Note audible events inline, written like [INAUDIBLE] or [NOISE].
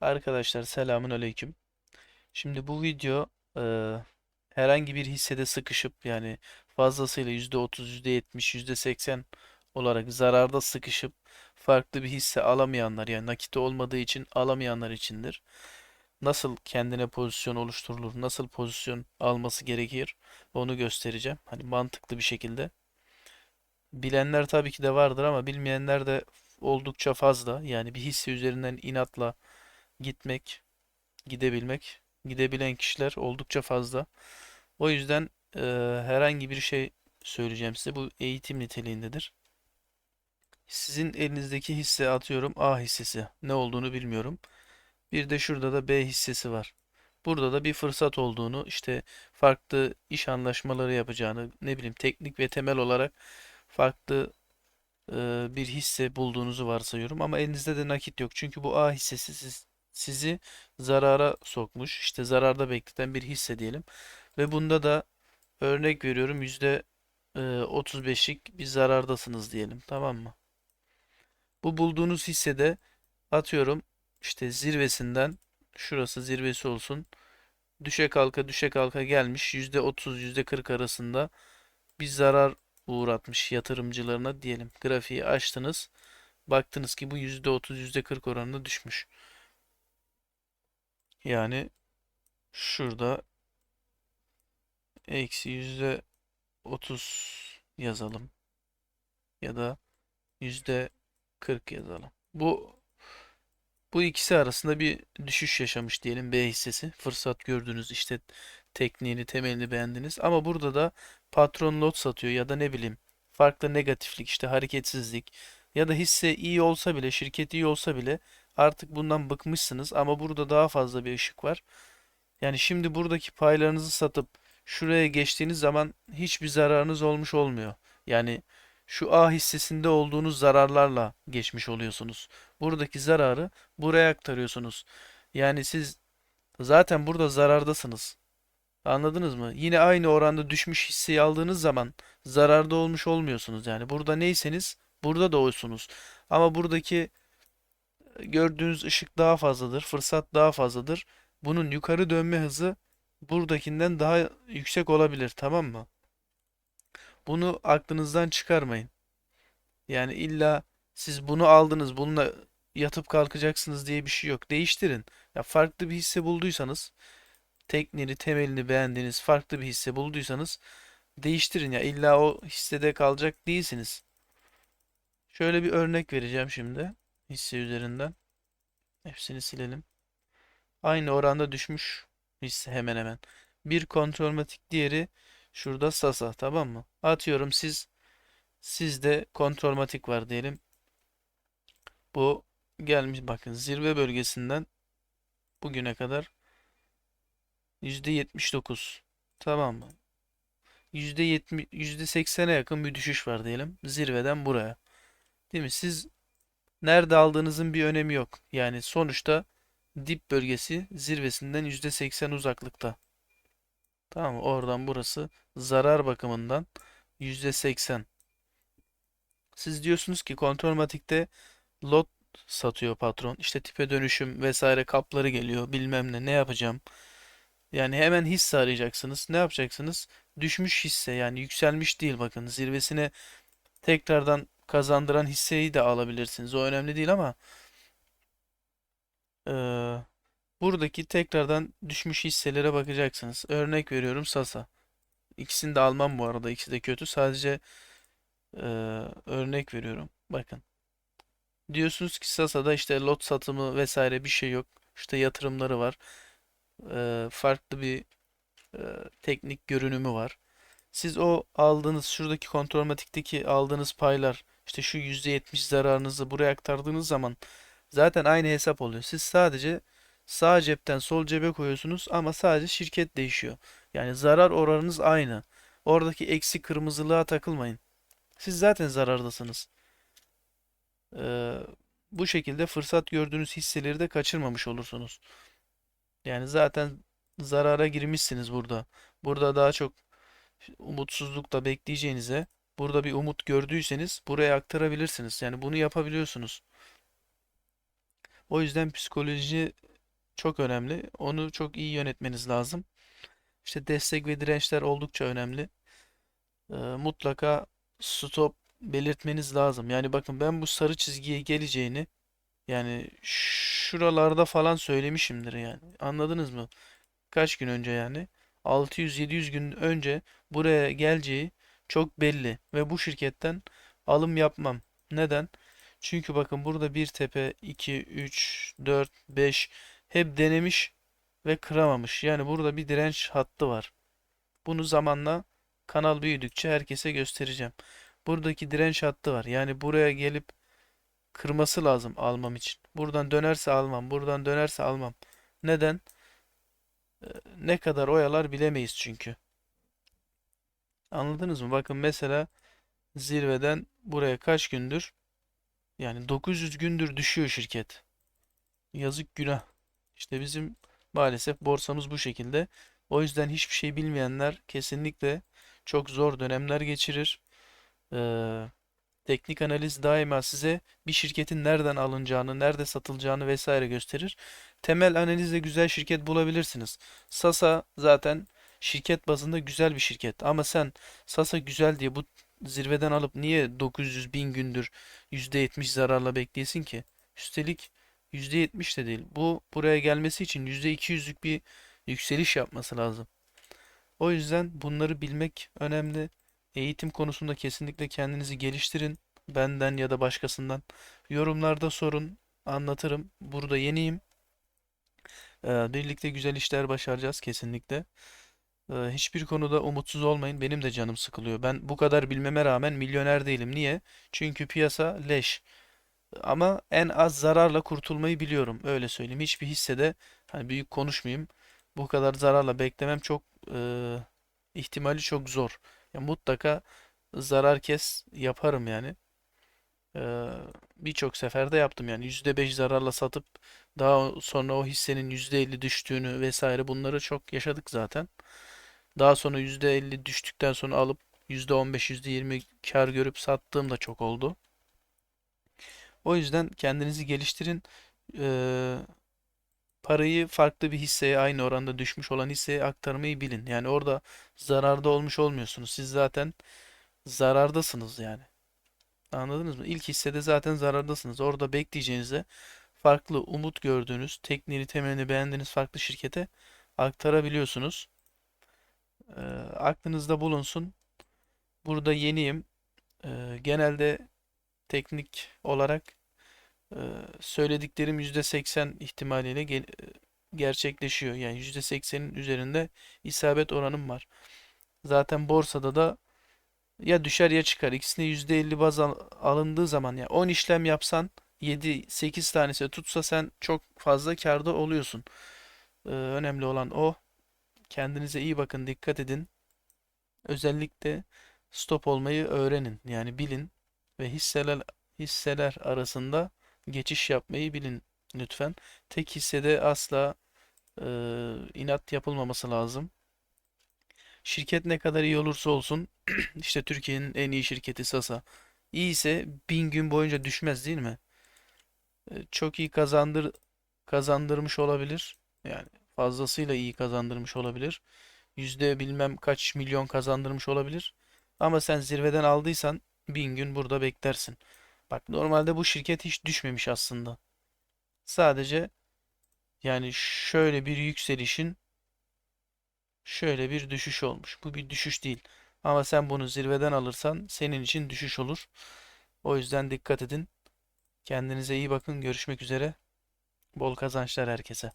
Arkadaşlar selamun aleyküm. Şimdi bu video e, herhangi bir hissede sıkışıp yani fazlasıyla %30, %70, %80 olarak zararda sıkışıp farklı bir hisse alamayanlar yani nakiti olmadığı için alamayanlar içindir. Nasıl kendine pozisyon oluşturulur, nasıl pozisyon alması gerekir onu göstereceğim. Hani mantıklı bir şekilde. Bilenler tabii ki de vardır ama bilmeyenler de oldukça fazla. Yani bir hisse üzerinden inatla gitmek gidebilmek, gidebilen kişiler oldukça fazla. O yüzden e, herhangi bir şey söyleyeceğim size. Bu eğitim niteliğindedir. Sizin elinizdeki hisse atıyorum A hissesi. Ne olduğunu bilmiyorum. Bir de şurada da B hissesi var. Burada da bir fırsat olduğunu, işte farklı iş anlaşmaları yapacağını, ne bileyim teknik ve temel olarak farklı e, bir hisse bulduğunuzu varsayıyorum. Ama elinizde de nakit yok. Çünkü bu A hissesi siz sizi zarara sokmuş. İşte zararda bekleten bir hisse diyelim. Ve bunda da örnek veriyorum yüzde e, 35'lik bir zarardasınız diyelim. Tamam mı? Bu bulduğunuz hissede atıyorum işte zirvesinden şurası zirvesi olsun. Düşe kalka düşe kalka gelmiş yüzde 30 yüzde 40 arasında bir zarar uğratmış yatırımcılarına diyelim. Grafiği açtınız. Baktınız ki bu yüzde 30 yüzde 40 oranında düşmüş. Yani şurada eksi yüzde 30 yazalım. Ya da yüzde 40 yazalım. Bu bu ikisi arasında bir düşüş yaşamış diyelim B hissesi. Fırsat gördünüz işte tekniğini temelini beğendiniz. Ama burada da patron lot satıyor ya da ne bileyim farklı negatiflik işte hareketsizlik ya da hisse iyi olsa bile şirket iyi olsa bile Artık bundan bıkmışsınız ama burada daha fazla bir ışık var. Yani şimdi buradaki paylarınızı satıp şuraya geçtiğiniz zaman hiçbir zararınız olmuş olmuyor. Yani şu A hissesinde olduğunuz zararlarla geçmiş oluyorsunuz. Buradaki zararı buraya aktarıyorsunuz. Yani siz zaten burada zarardasınız. Anladınız mı? Yine aynı oranda düşmüş hisseyi aldığınız zaman zararda olmuş olmuyorsunuz. Yani burada neyseniz burada da oysunuz. Ama buradaki gördüğünüz ışık daha fazladır, fırsat daha fazladır. Bunun yukarı dönme hızı buradakinden daha yüksek olabilir, tamam mı? Bunu aklınızdan çıkarmayın. Yani illa siz bunu aldınız, bununla yatıp kalkacaksınız diye bir şey yok. Değiştirin. Ya farklı bir hisse bulduysanız, tekniğini, temelini beğendiğiniz farklı bir hisse bulduysanız değiştirin ya. İlla o hissede kalacak değilsiniz. Şöyle bir örnek vereceğim şimdi hisse üzerinden. Hepsini silelim. Aynı oranda düşmüş hisse hemen hemen. Bir kontrolmatik diğeri şurada Sasa tamam mı? Atıyorum siz sizde kontrolmatik var diyelim. Bu gelmiş bakın zirve bölgesinden bugüne kadar %79 tamam mı? %70 %80'e yakın bir düşüş var diyelim zirveden buraya. Değil mi? Siz Nerede aldığınızın bir önemi yok. Yani sonuçta dip bölgesi zirvesinden %80 uzaklıkta. Tamam mı? Oradan burası zarar bakımından %80. Siz diyorsunuz ki kontrolmatikte lot satıyor patron. İşte tipe dönüşüm vesaire kapları geliyor bilmem ne ne yapacağım. Yani hemen hisse arayacaksınız. Ne yapacaksınız? Düşmüş hisse yani yükselmiş değil bakın zirvesine tekrardan kazandıran hisseyi de alabilirsiniz. O önemli değil ama eee, buradaki tekrardan düşmüş hisselere bakacaksınız. Örnek veriyorum Sasa. İkisini de almam bu arada. İkisi de kötü. Sadece eee, örnek veriyorum. Bakın. Diyorsunuz ki Sasa'da işte lot satımı vesaire bir şey yok. İşte yatırımları var. Eee, farklı bir eee, teknik görünümü var. Siz o aldığınız şuradaki kontrolmatikteki aldığınız paylar işte şu %70 zararınızı buraya aktardığınız zaman zaten aynı hesap oluyor. Siz sadece sağ cepten sol cebe koyuyorsunuz ama sadece şirket değişiyor. Yani zarar oranınız aynı. Oradaki eksi kırmızılığa takılmayın. Siz zaten zarardasınız. Ee, bu şekilde fırsat gördüğünüz hisseleri de kaçırmamış olursunuz. Yani zaten zarara girmişsiniz burada. Burada daha çok umutsuzlukla bekleyeceğinize burada bir umut gördüyseniz buraya aktarabilirsiniz. Yani bunu yapabiliyorsunuz. O yüzden psikoloji çok önemli. Onu çok iyi yönetmeniz lazım. İşte destek ve dirençler oldukça önemli. Ee, mutlaka stop belirtmeniz lazım. Yani bakın ben bu sarı çizgiye geleceğini yani şuralarda falan söylemişimdir yani. Anladınız mı? Kaç gün önce yani? 600-700 gün önce buraya geleceği çok belli ve bu şirketten alım yapmam. Neden? Çünkü bakın burada bir tepe 2, 3, 4, 5 hep denemiş ve kıramamış. Yani burada bir direnç hattı var. Bunu zamanla kanal büyüdükçe herkese göstereceğim. Buradaki direnç hattı var. Yani buraya gelip kırması lazım almam için. Buradan dönerse almam, buradan dönerse almam. Neden? Ee, Ne kadar oyalar bilemeyiz çünkü. Anladınız mı? Bakın mesela zirveden buraya kaç gündür? Yani 900 gündür düşüyor şirket. Yazık günah. İşte bizim maalesef borsamız bu şekilde. O yüzden hiçbir şey bilmeyenler kesinlikle çok zor dönemler geçirir. Ee, teknik analiz daima size bir şirketin nereden alınacağını, nerede satılacağını vesaire gösterir. Temel analizle güzel şirket bulabilirsiniz. Sasa zaten şirket bazında güzel bir şirket. Ama sen Sasa güzel diye bu zirveden alıp niye 900 bin gündür %70 zararla bekleyesin ki? Üstelik %70 de değil. Bu buraya gelmesi için %200'lük bir yükseliş yapması lazım. O yüzden bunları bilmek önemli. Eğitim konusunda kesinlikle kendinizi geliştirin. Benden ya da başkasından. Yorumlarda sorun, anlatırım. Burada yeniyim. Ee, birlikte güzel işler başaracağız kesinlikle. Ee, hiçbir konuda umutsuz olmayın. Benim de canım sıkılıyor. Ben bu kadar bilmeme rağmen milyoner değilim. Niye? Çünkü piyasa leş. Ama en az zararla kurtulmayı biliyorum. Öyle söyleyeyim. Hiçbir hissede hani büyük konuşmayayım. Bu kadar zararla beklemem çok e, ihtimali çok zor. Ya mutlaka zarar kes yaparım yani. E, birçok seferde yaptım yani %5 zararla satıp daha sonra o hissenin %50 düştüğünü vesaire bunları çok yaşadık zaten. Daha sonra %50 düştükten sonra alıp %15, %20 kar görüp sattığım da çok oldu. O yüzden kendinizi geliştirin. Ee, parayı farklı bir hisseye aynı oranda düşmüş olan hisseye aktarmayı bilin. Yani orada zararda olmuş olmuyorsunuz. Siz zaten zarardasınız yani. Anladınız mı? İlk hissede zaten zarardasınız. Orada bekleyeceğinize farklı umut gördüğünüz, tekniğini, temelini beğendiğiniz farklı şirkete aktarabiliyorsunuz. Ee, aklınızda bulunsun. Burada yeniyim. Ee, genelde teknik olarak e, söylediklerim %80 ihtimaliyle gel- e, gerçekleşiyor. Yani %80'in üzerinde isabet oranım var. Zaten borsada da ya düşer ya çıkar. İkisine %50 baz al- alındığı zaman ya 10 işlem yapsan 7-8 tanesi tutsa sen çok fazla kârda oluyorsun. Ee, önemli olan o. Kendinize iyi bakın, dikkat edin. Özellikle stop olmayı öğrenin. Yani bilin ve hisseler hisseler arasında geçiş yapmayı bilin lütfen. Tek hissede asla e, inat yapılmaması lazım. Şirket ne kadar iyi olursa olsun [CLEARS THROAT] işte Türkiye'nin en iyi şirketi Sasa. İyi ise bin gün boyunca düşmez değil mi? E, çok iyi kazandır kazandırmış olabilir. Yani fazlasıyla iyi kazandırmış olabilir. Yüzde bilmem kaç milyon kazandırmış olabilir. Ama sen zirveden aldıysan bin gün burada beklersin. Bak normalde bu şirket hiç düşmemiş aslında. Sadece yani şöyle bir yükselişin şöyle bir düşüş olmuş. Bu bir düşüş değil. Ama sen bunu zirveden alırsan senin için düşüş olur. O yüzden dikkat edin. Kendinize iyi bakın. Görüşmek üzere. Bol kazançlar herkese.